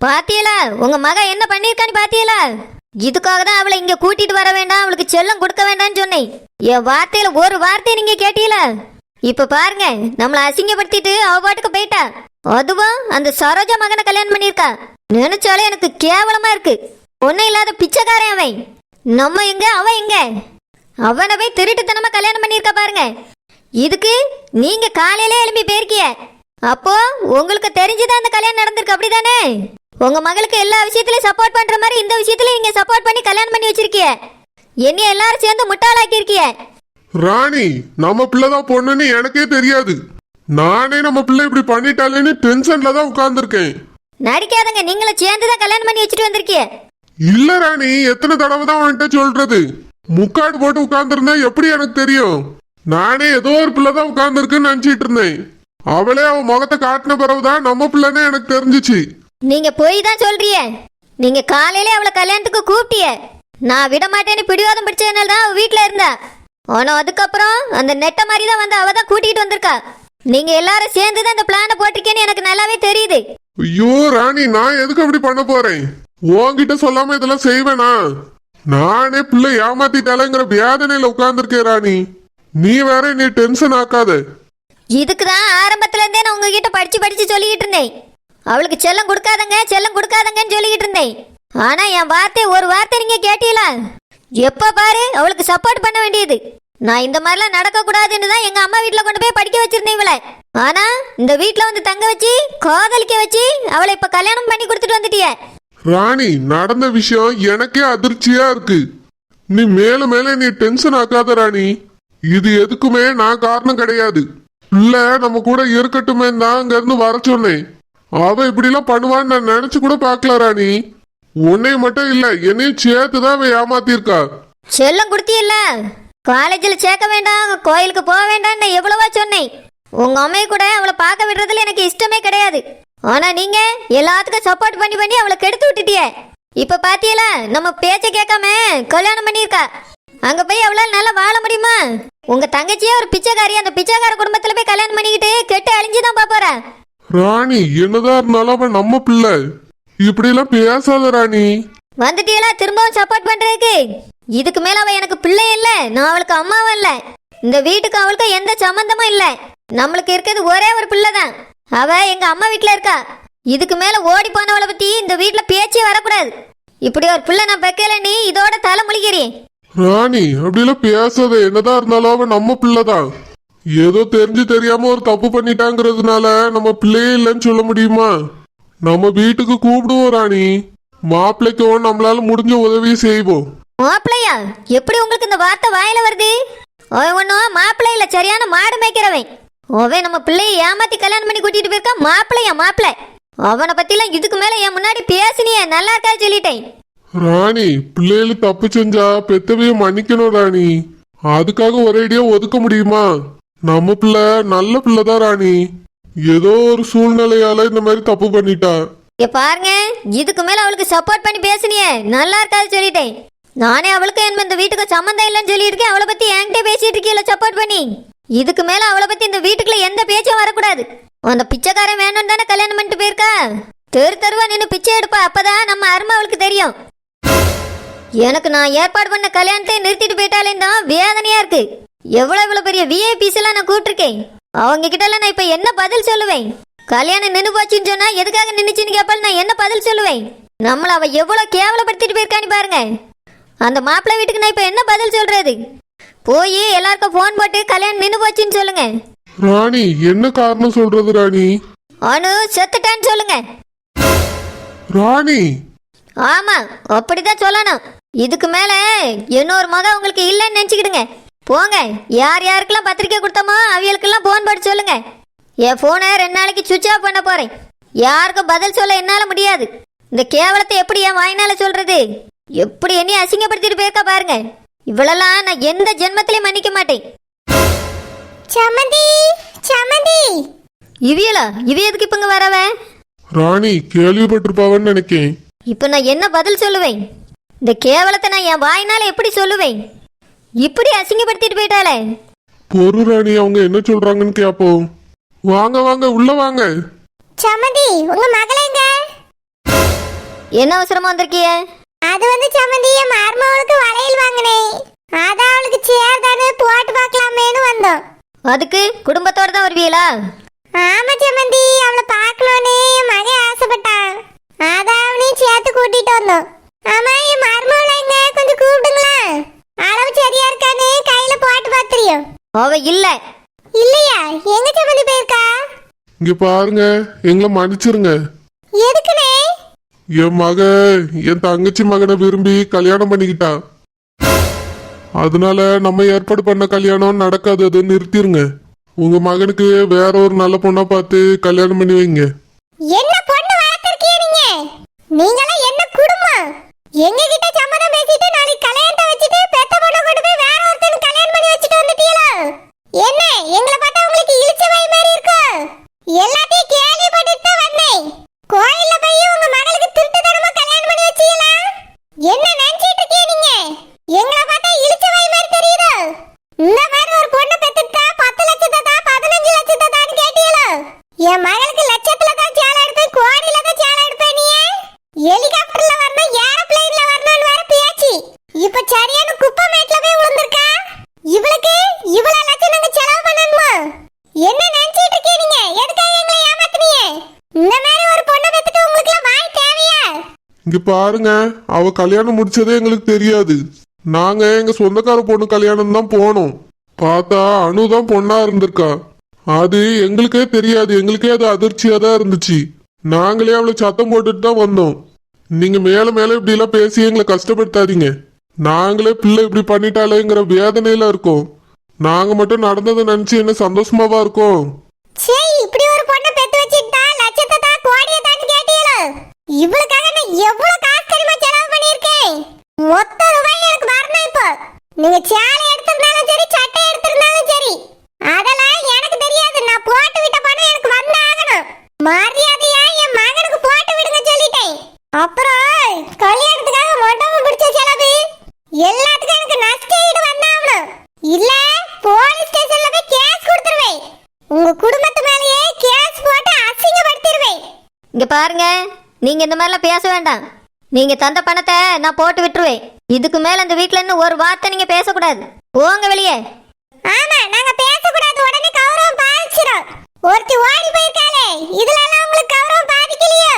பாத்தியலா உங்க மக என்ன பண்ணிருக்கான்னு பாத்தியலா இதுக்காக தான் அவளை இங்க கூட்டிட்டு வர வேண்டாம் அவளுக்கு செல்லம் கொடுக்க வேண்டாம்னு சொன்னேன். என் வார்த்தையில ஒரு வார்த்தையை நீங்க கேட்டீங்களா இப்ப பாருங்க நம்மளை அசிங்கப்படுத்திட்டு அவ பாட்டுக்கு போயிட்டா. அதுவும் அந்த சரோஜா மகனை கல்யாணம் பண்ணிருக்கா நினைச்சாலே எனக்கு கேவலமா இருக்கு. ஒன்னும் இல்லாத பிச்சைக்காரன் அவன். நம்ம எங்க அவன் எங்க? அவனை போய் திருட்டுத்தனமா கல்யாணம் பண்ணியிருக்கா பாருங்க. இதுக்கு நீங்க காலையிலே எழுப்பி போயிருக்கிய. அப்போ உங்களுக்கு தெரிஞ்சுதான் அந்த கல்யாணம் நடந்திருக்கு அப்படிதானே? உங்க மகளுக்கு எல்லா விஷயத்திலயும் சப்போர்ட் பண்ற மாதிரி இந்த விஷயத்துல நீங்க சப்போர்ட் பண்ணி கல்யாணம் பண்ணி வச்சிருக்கிய. என்னைய எல்லாரும் சேர்ந்து முட்டாளாக்கி இருக்கிய ராணி நம்ம பிள்ளைதான் பொண்ணுன்னு எனக்கே தெரியாது. நானே நம்ம பிள்ளை இப்படி பண்ணிட்டாலேன்னு டென்ஷன்ல தான் உட்கார்ந்துருக்கேன். நடிக்காதங்க நீங்களும் சேர்ந்து தான் கல்யாணம் பண்ணி வச்சுட்டு வந்திருக்கிய. இல்ல ராணி எத்தனை தடவை தான் அவன்கிட்ட சொல்றது? முக்காடு போட்டு உட்கார்ந்துருந்தா எப்படி எனக்கு தெரியும்? நானே ஏதோ ஒரு பிள்ளை தான் உட்கார்ந்துருக்குன்னு நினைச்சிட்டு இருந்தேன். அவளே அவன் முகத்தை காட்டின பிறகுதான் நம்ம பிள்ளைன்னு எனக்கு தெரிஞ்சுச்சு. நீங்க போய் தான் சொல்றிய நீங்க காலையிலே அவளை கல்யாணத்துக்கு கூப்பிட்டிய. நான் விட மாட்டேன்னு பிடிவாதம் பிடிச்சதுனால தான் அவ வீட்ல இருந்தா. ஆனா அதுக்கப்புறம் அந்த நெட்ட மாதிரி தான் வந்து அவ தான் கூட்டிட்டு வந்திருக்கா. நீங்க எல்லாரும் சேர்ந்து தான் இந்த பிளானை போட்டிருக்கேன்னு எனக்கு நல்லாவே தெரியுது. ஐயோ ராணி நான் எதுக்கு அப்படி பண்ண போறேன்? உன்கிட்ட சொல்லாம இதெல்லாம் செய்வேனா? நானே பிள்ளை ஏமாத்திட்டாலேங்கிற வேதனையில உட்கார்ந்துருக்கேன் ராணி. நீ வேற நீ டென்ஷன் ஆக்காத. இதுக்கு தான் ஆரம்பத்துல இருந்தே நான் உங்ககிட்ட படிச்சு படிச்சு சொல்லிக்கிட்டு இருந்தேன். அவளுக்கு செல்லம் கொடுக்காதங்க செல்லம் கொடுக்காதங்கன்னு சொல்லிக்கிட்டு இருந்தேன். ஆனா என் வார்த்தை ஒரு வார்த்தை நீங்க கேட்டீங்களா? எப்ப பாரு அவளுக்கு சப்போர்ட் பண்ண வேண்டியது. நான் இந்த மாதிரிலாம் நடக்க கூடாதுன்னு தான் எங்க அம்மா வீட்டில் கொண்டு போய் படிக்க வச்சிருந்தேன் இவளை. ஆனா இந்த வீட்டில் வந்து தங்க வச்சு காதலிக்க வச்சு அவளை இப்ப கல்யாணம் பண்ணி கொடுத்துட்டு வந்துட்டிய. ராணி நடந்த விஷயம் எனக்கே அதிர்ச்சியா இருக்கு. நீ மேல மேல நீ டென்ஷன் ஆக்காத ராணி. இது எதுக்குமே நான் காரணம் கிடையாது. இல்ல நம்ம கூட இருக்கட்டுமே தான் அங்க இருந்து வர சொன்னேன். அவ இப்படிலாம் பண்ணுவான்னு நான் நினைச்சு கூட பார்க்கல ராணி. உன்னை மட்டும் இல்ல என்னையும் சேர்த்து தான் அவ ஏமாத்திருக்கா. செல்லம் கொடுத்தியல்ல. காலேஜில் சேர்க்க வேண்டாம் கோயிலுக்கு போக வேண்டாம்னு நான் எவ்வளவா சொன்னேன். உங்க அம்மையை கூட அவளை பார்க்க விடுறதுல எனக்கு இஷ்டமே கிடையாது. ஆனா நீங்க எல்லாத்துக்கும் சப்போர்ட் பண்ணி பண்ணி அவளை கெடுத்து விட்டுட்டிய. இப்ப பாத்தியல நம்ம பேச்ச கேட்காம கல்யாணம் பண்ணியிருக்கா. அங்க போய் அவளால நல்லா வாழ முடியுமா? உங்க தங்கச்சியே ஒரு பிச்சைக்காரி அந்த பிச்சைக்கார குடும்பத்துல போய் கல்யாணம் பண்ணிக்கிட்டு கெட்டு அழிஞ்சுதான் பாப்போறா ராணி என்னதான் இருந்தாலும் அவன் நம்ம பிள்ளை. இப்படிலாம் பேசாத ராணி. வந்துட்டீங்களா திரும்பவும் சப்போர்ட் பண்றதுக்கு. இதுக்கு மேல அவ எனக்கு பிள்ளை இல்ல. நான் அவளுக்கு அம்மாவும் இல்ல. இந்த வீட்டுக்கு அவளுக்கு எந்த சம்பந்தமும் இல்ல. நம்மளுக்கு இருக்கிறது ஒரே ஒரு பிள்ளை தான் அவ எங்க அம்மா வீட்ல இருக்கா. இதுக்கு மேல ஓடி போனவளை பத்தி இந்த வீட்ல பேச்சே வரக்கூடாது. இப்படி ஒரு பிள்ளை நான் வைக்கல நீ இதோட தலை முழிக்கிறேன். ராணி அப்படிலாம் பேசாத. என்னதான் இருந்தாலும் அவன் நம்ம பிள்ளைதான். ஏதோ தெரிஞ்சு தெரியாம ஒரு தப்பு பண்ணிட்டாங்கிறதுனால நம்ம பிள்ளையே இல்லைன்னு சொல்ல முடியுமா? நம்ம வீட்டுக்கு கூப்பிடுவோம் ராணி. மாப்பிள்ளைக்கும் நம்மளால முடிஞ்ச உதவியை செய்வோம். மாப்பிள்ளையா? எப்படி உங்களுக்கு இந்த வார்த்தை வாயில வருது? அவன் ஒன்றும் மாப்பிள்ளை இல்ல சரியான மாடு மேய்க்கிறவன். அவன் நம்ம பிள்ளையை ஏமாத்தி கல்யாணம் பண்ணி கூட்டிட்டு போயிருக்கா மாப்பிள்ளையா மாப்பிள்ளை? அவனை பத்திலாம் இதுக்கு மேல என் முன்னாடி பேசினியே நல்லா இருக்கா சொல்லிட்டேன். ராணி பிள்ளைகள் தப்பு செஞ்சா பெத்தவைய மன்னிக்கணும் ராணி. அதுக்காக ஒரேடியா ஒதுக்க முடியுமா? நம்ம பிள்ளை நல்ல பிள்ளைதான் ராணி. ஏதோ ஒரு சூழ்நிலையால இந்த மாதிரி தப்பு பண்ணிட்டா. இங்க பாருங்க. இதுக்கு மேல அவளுக்கு சப்போர்ட் பண்ணி பேசுனியே. நல்லா இருக்காது சொல்லிட்டேன். நானே அவளுக்கு என்ன இந்த வீட்டுக்கு சம்மந்தம் இல்லைன்னு சொல்லியிருக்கேன். அவளை பத்தி என்கிட்ட பேசிட்டு இருக்கீல சப்போர்ட் பண்ணி. இதுக்கு மேல அவளை பத்தி இந்த வீட்டுக்குள்ள எந்த பேச்சும் வரக்கூடாது. அந்த பிச்சைக்காரன் வேணும்னு தானே கல்யாணம் பண்ணிட்டு போயிருக்கா? தெரு தெருவா நின்று பிச்சை எடுப்பா. அப்பதான் நம்ம அருமை அவளுக்கு தெரியும். எனக்கு நான் ஏற்பாடு பண்ண கல்யாணத்தை நிறுத்திட்டு போயிட்டாலே தான் வேதனையா இருக்கு. எவ்வளவு இவ்வளவு பெரிய விஐபிஸ் எல்லாம் நான் கூப்பிட்டுருக்கேன். அவங்க கிட்ட எல்லாம் நான் இப்ப என்ன பதில் சொல்லுவேன்? கல்யாணம் நின்னு போச்சுன்னு சொன்னா எதுக்காக நின்னுச்சுன்னு கேப்பால் நான் என்ன பதில் சொல்லுவேன்? நம்மள அவ எவ்வளவு கேவலப்படுத்திட்டு போயிருக்கான்னு பாருங்க. அந்த மாப்பிள்ளை வீட்டுக்கு நான் இப்ப என்ன பதில் சொல்றது? போய் எல்லாருக்கும் ஃபோன் போட்டு கல்யாணம் நின்னு போச்சுன்னு சொல்லுங்க. ராணி என்ன காரணம் சொல்றது ராணி? அனு செத்துட்டான்னு சொல்லுங்க. ராணி! ஆமா அப்படிதான் சொல்லணும். இதுக்கு மேல இன்னொரு மகன் உங்களுக்கு இல்லைன்னு நினைச்சுக்கிடுங்க. போங்க யார் யாருக்கெல்லாம் பத்திரிக்கை கொடுத்தோமோ அவியலுக்கெல்லாம் ஃபோன் போட்டு சொல்லுங்க. என் ஃபோனை ரெண்டு நாளைக்கு சுவிட்ச் ஆஃப் பண்ண போறேன். யாருக்கும் பதில் சொல்ல என்னால முடியாது. இந்த கேவலத்தை எப்படி என் வாயினால சொல்றது? எப்படி என்னைய அசிங்கப்படுத்திட்டு போயிருக்கா பாருங்க. இவ்வளெல்லாம் நான் எந்த ஜென்மத்திலையும் மன்னிக்க மாட்டேன். சமந்தி சமந்தி! இவியலா இவி எதுக்கு இப்ப இங்க வரவ? ராணி கேள்விப்பட்டிருப்பாவன்னு நினைக்கேன். இப்போ நான் என்ன பதில் சொல்லுவேன்? இந்த கேவலத்தை நான் என் வாயினால எப்படி சொல்லுவேன்? இப்படி அசிங்கப்படுத்திட்டு போயிட்டாளே. பொறு ராணி அவங்க என்ன சொல்றாங்கன்னு கேப்போம் வாங்க வாங்க உள்ள வாங்க. சமந்தி உங்க மகளேங்க என்ன அவசரமா வந்திருக்கிய? அது வந்து சம்மந்தி என் மருமகளுக்கு வளையல் வாங்கினேன் அதான் அவளுக்கு சேர்தானு போட்டு பார்க்கலாமேன்னு வந்தோம். அதுக்கு குடும்பத்தோட தான் வருவீங்களா ஆமா சம்மந்தி அவளை பார்க்கணும்னு என் மகன் ஆசைப்பட்டான். அதான் அவனையும் சேர்த்து கூட்டிட்டு வந்தோம். ஆமா என் மருமகளை எங்க கொஞ்சம் கூப்பிடுங்களா? அளவு சரியா இருக்கான்னு கையில போட்டு பார்த்துறியும் அவ இல்ல. இல்லையா? எங்க சம்மந்தி போயிருக்கா? இங்க பாருங்க எங்களை மன்னிச்சிருங்க. எதுக்குனே? என் மக என் தங்கச்சி மகனை விரும்பி கல்யாணம் பண்ணிக்கிட்டா. அதனால நம்ம ஏற்பாடு பண்ண கல்யாணம் நடக்காது அதை நிறுத்திருங்க. உங்க மகனுக்கு வேற ஒரு நல்ல பொண்ணா பார்த்து கல்யாணம் பண்ணி வைங்க. என்ன பொண்ணு வளர்த்திருக்கீங்க நீங்க? நீங்களாம் என்ன குடும்பம்? எங்க கிட்ட சம்மதம் பேசிட்டு நாளைக்கு கல்யாணத்தை வச்சுட்டு பெத்த பொண்ணை கொண்டு போய் வேற ஒருத்தன் கல்யாணம் பண்ணி வச்சுட்டு வந்துட்டீங்களா? என்ன? எங்களை பார்த்தா உங்களுக்கு இழிச்ச வாய் மாதிரி இருக்கு? எல்லாத்தையும் கேள்விப்பட்டு தான் வந்தேன். கோயில்ல போய் உங்க மகளுக்கு திருட்டுத்தனமா கல்யாணம் பண்ணி வச்சீங்களா? என்ன நினைச்சு இருக்கீங்க நீங்க எங்களை பார்த்தா இழிச்ச வாய் மாதிரி தெரியுது இந்த மாதிரி ஒரு பொண்ணை பெத்துட்டா பத்து லட்சத்தை தான் பதினஞ்சு லட்சத்தை தான் கேட்டீங்களா என் மகளுக்கு லட்சத்துல தான் சேலை எடுப்பேன் கோடியில தான் சேலை எடுப்பேன் நீ ஹெலிகாப்டர்ல வரணும் ஏரோப்ளேன்ல வரணும்னு வேற பேச்சு இப்ப சரியான குப்பை மேட்ல போய் விழுந்திருக்கா இவளுக்கு இவ்வளவு லட்சம் நாங்க செலவு பண்ணணுமா என்ன நினைச்சிட்டு இருக்கீங்க நீங்க எதுக்காக எங்களை ஏமாத்துனீங்க இந்த மாதிரி ஒரு பொண்ணை பெத்துட்டு உங்களுக்கு வாய் தேவையா இங்க பாருங்க அவ கல்யாணம் முடிச்சதே எங்களுக்கு தெரியாது. நாங்க எங்க சொந்தக்கார பொண்ணு கல்யாணம் தான் போனோம். பார்த்தா அணுதான் பொண்ணா இருந்திருக்கா. அது எங்களுக்கே தெரியாது. எங்களுக்கே அது அதிர்ச்சியா தான் இருந்துச்சு. நாங்களே அவளை சத்தம் போட்டுட்டு தான் வந்தோம். நீங்க மேல மேல இப்படி எல்லாம் பேசி எங்களை கஷ்டப்படுத்தாதீங்க. நாங்களே பிள்ளை இப்படி பண்ணிட்டாலேங்கிற வேதனையில இருக்கோம். நாங்க மட்டும் நடந்ததை நினைச்சு என்ன சந்தோஷமாவா இருக்கோம்? இப்படி ஒரு பொண்ணை பெத்து வச்சுட்டா லட்சத்தை தான் கோடியை தான் கேட்டீங்களா. இவளுக்காக நான் எவ்வளவு காசு தெரியுமா செலவு பண்ணியிருக்கேன்? மொத்த ரூபாய் எனக்கு வரணும் இப்போ. நீங்க சேலை எடுத்திருந்தாலும் சரி சட்டை எடுத்திருந்தாலும் சரி. அதெல்லாம் எனக்கு தெரியாது. நான் போட்டு விட்ட பணம் எனக்கு வந்தாகணும் மரியாதையா என் மகனுக்கு போட்டு விடுங்க சொல்லிட்டேன். அப்புறம் கல்யாணத்துக்காக மொட்டை பிடிச்ச செலவு? எல்லாத்துக்கும் எனக்கு நஷ்ட ஈடு வந்தாகணும். இல்ல போலீஸ் ஸ்டேஷன்ல போய் கேஸ் கொடுத்துருவேன். உங்க குடும்பத்து மேலேயே கேஸ் போட்டு அசிங்கப்படுத்திடுவேன் இங்க பாருங்க. நீங்க இந்த மாதிரிலாம் பேச வேண்டாம். நீங்க தந்த பணத்தை நான் போட்டு விட்டுருவேன். இதுக்கு மேல அந்த வீட்ல இருந்து ஒரு வார்த்தை நீங்க பேசக்கூடாது. போங்க வெளியே. ஆமா நாங்க பேசக்கூடாது. உடனே கௌரவம் பாதிச்சிடும் ஒருத்தி ஓடி போயிருக்காளே. இதுல எல்லாம் உங்களுக்கு கௌரவம் பாதிக்கலையோ?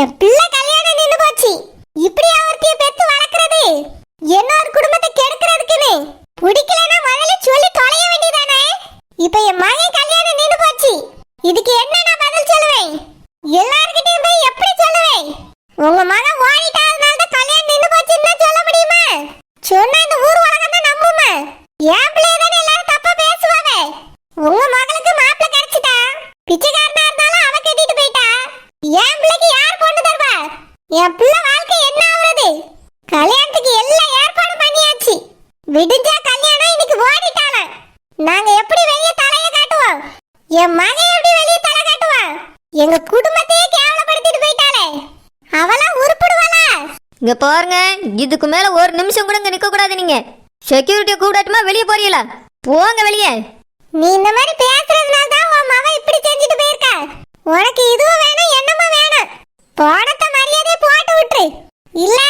என் பிள்ளை கல்யாணம் நின்னு போச்சு. இப்படியா ஒருத்திய பெத்து வளர்க்கறது. இன்னொரு குடும்பத்தை கெடுக்கிறதுக்குன்னு. பிடிக்கலன்னா முதல்ல சொல்லி தொலைய வேண்டியதானே? இப்ப என் மகன் கல்யாணம் நின்னு போச்சு. இதுக்கு என்ன நான் பதில் சொல்லுவேன் எல்லார்கிட்டயும் போய் எப்படி சொல்லுவேன் உங்க மகன் ஓடிட்டாதனால தான் கல்யாணம் நின்னு போச்சுன்னு தான் சொல்ல முடியுமா சொன்னா இந்த ஊர் உலகம் தான் நம்புமா என் பிள்ளைய தானே எல்லாரும் தப்பா பேசுவாங்க உங்க மகளுக்கு மாப்பிள்ளை கிடைச்சிட்டா பிச்சைக்காரனா இருந்தாலும் அவ கட்டிட்டு போயிட்டா என் பிள்ளைக்கு யார் பொண்ணு தருவா என் பிள்ளை வாழ்க்கை என்ன ஆகுறது கல்யாணத்துக்கு எல்லா ஏற்பாடும் பண்ணியாச்சு விடிஞ்சா கல்யாணம் இன்னைக்கு ஓடிட்டாலாம் நாங்க எப்படி வெளிய தலைய காட்டுவோம் என் மகன் எப்படி வெளிய தலை காட்டுவான் எங்க குடும்பத்தையே கேவலப்படுத்திட்டு போயிட்டாளே. அவளாம் உருப்பிடுவாளா? இங்க பாருங்க இதுக்கு மேல ஒரு நிமிஷம் கூட இங்க நிக்க கூடாது நீங்க. செக்யூரிட்டியை கூடாட்டுமா வெளியே போறீங்களா? போங்க வெளியே. நீ இந்த மாதிரி பேசுறதுனால தான் உன் மகன் இப்படி செஞ்சுட்டு போயிருக்கா. உனக்கு இதுவும் வேணும் என்னமும் வேணும். போடத்த மரியாதையை போட்டு விட்டுரு. இல்ல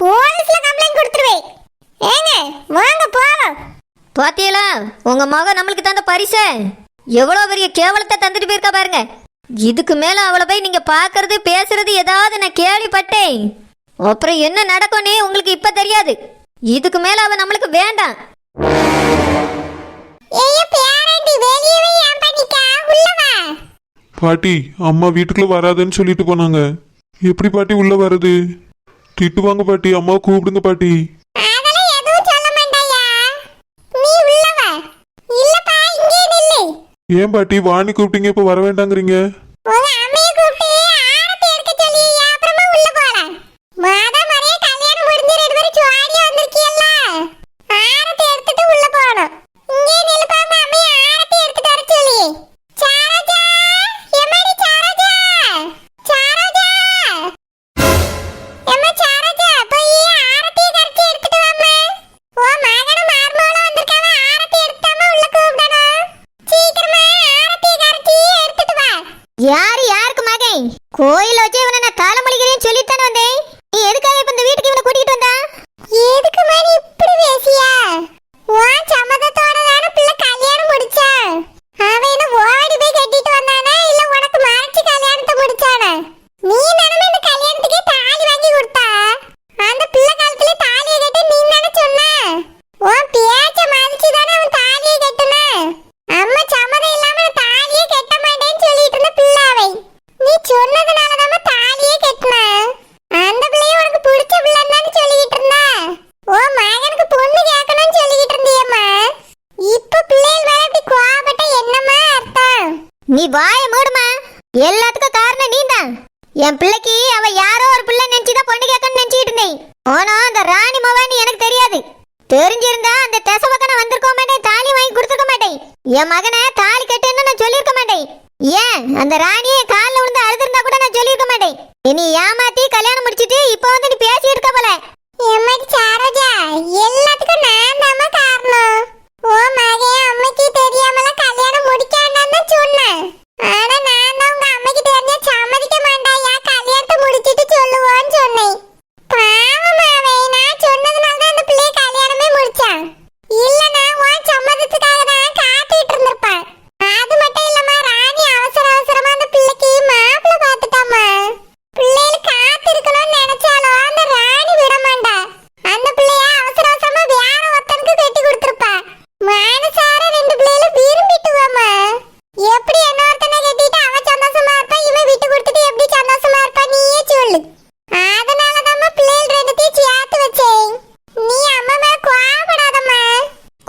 போலீஸ்ல கம்ப்ளைண்ட் கொடுத்துருவேன் ஏங்க வாங்க போவோம் பாத்தீங்களா? உங்க மகன் நம்மளுக்கு தந்த பரிசை. எவ்வளவு பெரிய கேவலத்தை தந்துட்டு போயிருக்கா பாருங்க. இதுக்கு மேல அவளை போய் நீங்க பாக்குறது பேசுறது ஏதாவது நான் கேள்விப்பட்டேன். அப்புறம் என்ன நடக்கும்னு உங்களுக்கு இப்ப தெரியாது. இதுக்கு மேல அவ நம்மளுக்கு வேண்டாம். ஏய் பேரண்டி வெளியவே ஏன் பண்ணிக்கா உள்ள வா. பாட்டி அம்மா வீட்டுக்குள்ள வராதுன்னு சொல்லிட்டு போனாங்க. எப்படி பாட்டி உள்ள வருது திட்டுவாங்க பாட்டி அம்மா கூப்பிடுங்க பாட்டி அதெல்லாம் எதுவும் சொல்ல மாட்டாயா நீ உள்ள வா இல்லப்பா இங்கே நில்லு ஏன் பாட்டி வாணி கூப்பிட்டீங்க இப்போ வர வேண்டாங்கிறீங்க உங்க அம்மைய கூப்பிட்டு ஆரத்தி எடுக்க சொல்லி அப்புறமா உள்ள போலாம் மாதா மரியா கல்யாணம் முடிஞ்சு ரெண்டு பேரும் ஜோடியா வந்திருக்கீல்ல ஆரத்தி எடுத்துட்டு உள்ள போகணும் இங்கே நிலுப்பாம அம்மைய ஆரத்தி எடுத்துட்டு வர சொல்லி சாரோஜா எம்மாடி சாரோஜா சாரோஜா எம்மா சாரோஜா போய் ஆரத்தியை கரைச்சி எடுத்துட்டு வாம்மா ஓ மகனும் மருமகளும் வந்திருக்காங்க ஆரத்தி எடுத்தாம உள்ள கூப்பிடணும் சீக்கிரமா ஆரத்தியை கரைச்சி எடுத்துட்டு வா நீ வாய மூடுமா எல்லாத்துக்கும் காரணம் நீதான் என் பிள்ளைக்கு அவ யாரோ ஒரு பிள்ளை நினைச்சுதான் பொண்ணு கேட்கணும்னு நினைச்சிட்டு இருந்தேன் ஆனா அந்த ராணி மவான்னு எனக்கு தெரியாது தெரிஞ்சிருந்தா அந்த தெச பக்கம் வந்திருக்க மாட்டேன் தாலி வாங்கி கொடுத்துருக்க மாட்டேன். என் மகனை தாலி கட்டுன்னு நான் சொல்லியிருக்க மாட்டேன். ஏன்? அந்த ராணியை காலில் விழுந்து அழுதுருந்தா கூட நான் சொல்லியிருக்க மாட்டேன். இனி ஏமாத்தி கல்யாணம் முடிச்சிட்டு இப்போ வந்து நீ பேசி இருக்க போல. எம்மாடி எல்லாத்துக்கும் நான் தாம்மா காரணம் ஓ மகன் அம்மைக்கு தெரியாமல கல்யாணம் முடிக்காண்டான்னு தான் சொன்னேன் ஆனா நான் தான் உங்க அம்மைக்கு தெரிஞ்ச சம்மதிக்க மாட்டாயா கல்யாணத்தை முடிச்சிட்டு சொல்லுவோன்னு சொன்னேன் பாவம் அவன் நான் சொன்னதுனால தான் அந்த பிள்ளைய கல்யாணமே முடிச்சான் இல்லனா உன் சம்மதத்துக்காக தான் காத்துட்டு இருந்திருப்பான் அது மட்டும் இல்லம்மா ராணி அவசர அவசரமா அந்த பிள்ளைக்கு மாப்பிள்ளை பார்த்துட்டாமா பிள்ளைகள் காத்து இருக்கணும்னு நினைச்சாலும் அந்த ராணி விட மாட்டா அந்த பிள்ளைய அவசர அவசரமா வேற ஒருத்தனுக்கு கட்டி கொடுத்துருப்பா மனசார ரெண்டு பிள்ளைகளும் விரும்பிட்டுவாமா எப்படி என்ன ஒருத்தனை கட்டிட்டு அவன் சந்தோஷமா இருப்பா இவன் விட்டு கொடுத்துட்டு எப்படி சந்தோஷமா இருப்பா நீயே சொல்லு அதனாலதாம்மா பிள்ளைகள் ரெண்டுத்தையும் சேர்த்து வச்சேன் நீ அம்மா மேல கோவப்படாதம்மா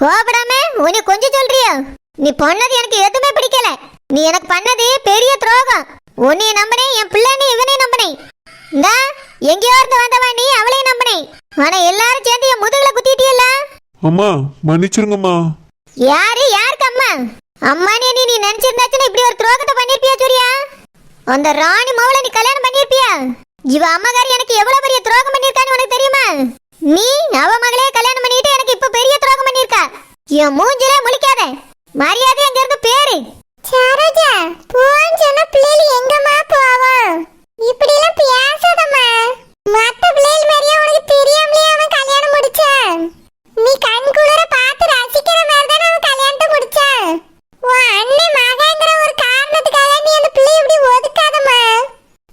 கோபடாம உன்னை கொஞ்சம் சொல்றியா? நீ பண்ணது எனக்கு எதுவுமே பிடிக்கல. நீ எனக்கு பண்ணது பெரிய துரோகம். உன்னைய நம்பினேன் என் பிள்ளைன்னு இவனையும் நம்பினேன். இந்தா எங்கேயோ இருந்து வந்தவா நீ அவளையும் நம்பினேன். ஆனா எல்லாரும் சேர்ந்து என் முதுகுல குத்திட்டியல்ல? அம்மா மன்னிச்சிருங்கம்மா. யாரு யாருக்கு அம்மா அம்மானே நீ நீ நினைச்சிருந்தாச்சுன்னா இப்படி ஒரு துரோகத்தை பண்ணிருப்பியா சூர்யா? அந்த ராணி மவளை நீ கல்யாணம் பண்ணிருப்பியா? இவ அம்மாக்காரி எனக்கு எவ்வளவு பெரிய துரோகம் பண்ணிருக்கான்னு உனக்கு தெரியுமா? நீ அவ மகளே கல்யாணம் பண்ணிட்டு எனக்கு இப்ப பெரிய துரோகம் பண்ணிருக்கா என் மூஞ்சிலே முழிக்காத. மரியாதை எங்க இருந்து பேரு. சரோஜா போன்னு சொன்ன பிள்ளைகள் எங்கம்மா போவோம் இப்படி எல்லாம் பேசாதம்மா மத்த பிள்ளைகள் மாதிரியே உனக்கு தெரியாமலே அவன் கல்யாணம் முடிச்சான் நீ கண் குளிர பார்த்து ரசிக்கிற மாதிரி தானே அவன் கல்யாணத்தை முடிச்சான் உன் அண்ணன் மகங்கிற ஒரு காரணத்துக்காக நீ அந்த பிள்ளை இப்படி ஒதுக்காதம்மா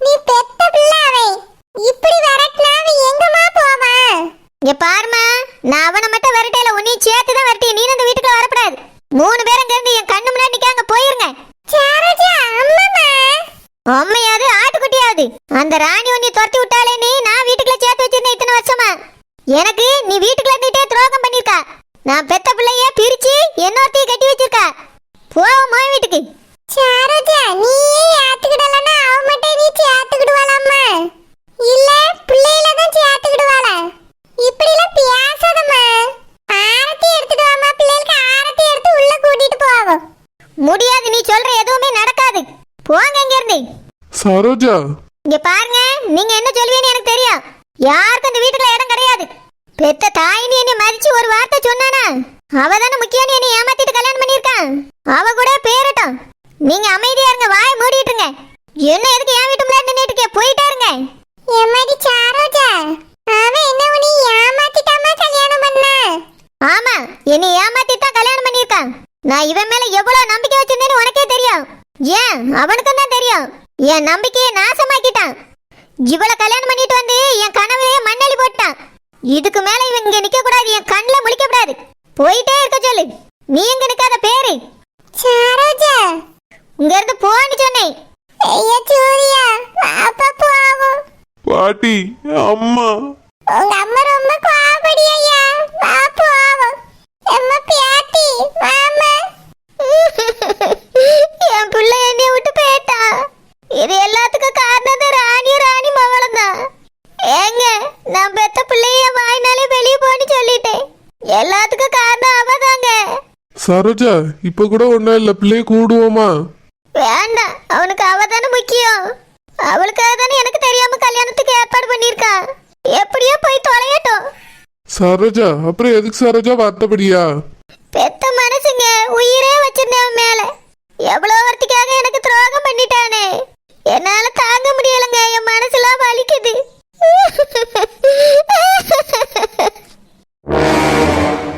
நீ பெத்த பிள்ளை அவன் இப்படி விரட்டினா அவன் எங்கம்மா போவான் இங்க பாருமா நான் அவனை மட்டும் வரட்டையில உன்னையும் சேர்த்து தான் வரட்டி நீ இந்த வீட்டுக்குள்ள வரக்கூடாது மூணு பேரும் இங்க இருந்து என் கண்ணு முன்னாடி நிக்காங்க போயிருங்க சரோஜா அம்மாமா அம்மையாவது ஆட்டுக்குட்டியாவது அந்த ராணி உன்னை துரத்தி விட்டாலே நீ நான் வீட்டுக்குள்ள சேர்த்து வச்சிருந்தேன் இத்தனை வருஷமா? எனக்கு நீ வீட்டுக்குள்ள இருந்துட்டே துரோகம் பண்ணிருக்கா நான் பெத்த பிள்ளைய பிரிச்சு இன்னொருத்தையும் கட்டி வச்சிருக்கா. போவோமா வீட்டுக்கு? சரோஜா நீயே ஏத்துக்கிடலன்னா அவ மட்டும் நீ சேர்த்துக்கிடுவாளாம்மா. இல்ல பிள்ளையில தான் சேர்த்துக்கிடுவாளா? இப்படி எல்லாம் பேசாதம்மா. ஆரத்தி எடுத்துட்டு வாமா பிள்ளைகளுக்கு ஆரத்தி எடுத்து உள்ள கூட்டிட்டு போவோம். முடியாது நீ சொல்ற எதுவுமே நடக்காது. போங்க இங்க இருந்து சரோஜா இங்க பாருங்க நீங்க என்ன சொல்வீங்கன்னு எனக்கு தெரியும். யாருக்கும் இந்த வீட்டுக்குள்ள இடம் கிடையாது. பெத்த தாயினி என்னை மதிச்சு ஒரு வார்த்தை சொன்னானா? அவ தானே முக்கியம் என்னை ஏமாத்திட்டு கல்யாணம் பண்ணிருக்கான் அவ கூட பேரட்டும். நீங்க அமைதியா இருங்க வாய மூடிட்டுங்க என்ன எதுக்கு என் வீட்டு முன்னாடி நின்னுட்டு இருக்க? போயிட்டே இருங்க. எம்மாடி சரோஜா அவன் என்ன உன்னை ஏமாத்திட்டாமா கல்யாணம் பண்ண? ஆமா என்னை ஏமாத்தி தான் கல்யாணம் பண்ணிருக்கான் நான் இவன் மேல எவ்வளவு நம்பிக்கை வச்சிருந்தேன்னு உனக்கே தெரியும். ஏன்? அவனுக்கும் தான் தெரியும். என் நம்பிக்கையை நாசமாக்கிட்டான். இவளை கல்யாணம் பண்ணிட்டு வந்து என் கனவையே மண்ணள்ளி போட்டான் இதுக்கு மேல இவன் இங்க நிக்க கூடாது என் கண்ணுல முழிக்க கூடாது. போயிட்டே இருக்க சொல்லு. நீ எங்க நிக்காத பேரு. சரோஜா. இங்க இருந்து போன்னு சொன்னேன். ஐயா சூர்யா பாப்பா போவோம் பாட்டி அம்மா. உங்க அம்மா சரோஜா இப்போ கூட ஒன்றும் இல்லை பிள்ளைய கூடுவோமா? வேண்டாம் அவனுக்கு அவ தானே முக்கியம். அவளுக்காக தானே எனக்கு தெரியாம கல்யாணத்துக்கு ஏற்பாடு பண்ணியிருக்கா. எப்படியோ போய் தொலையட்டும். சரோஜா அப்புறம் எதுக்கு சரோஜா வார்த்தைப்படியா? பெத்த மனசுங்க உயிரே வச்சிருந்தேன் மேல. எவ்வளோ வரத்துக்காக எனக்கு துரோகம் பண்ணிட்டானே. என்னால தாங்க முடியலங்க என் மனசுலாம் வலிக்குது.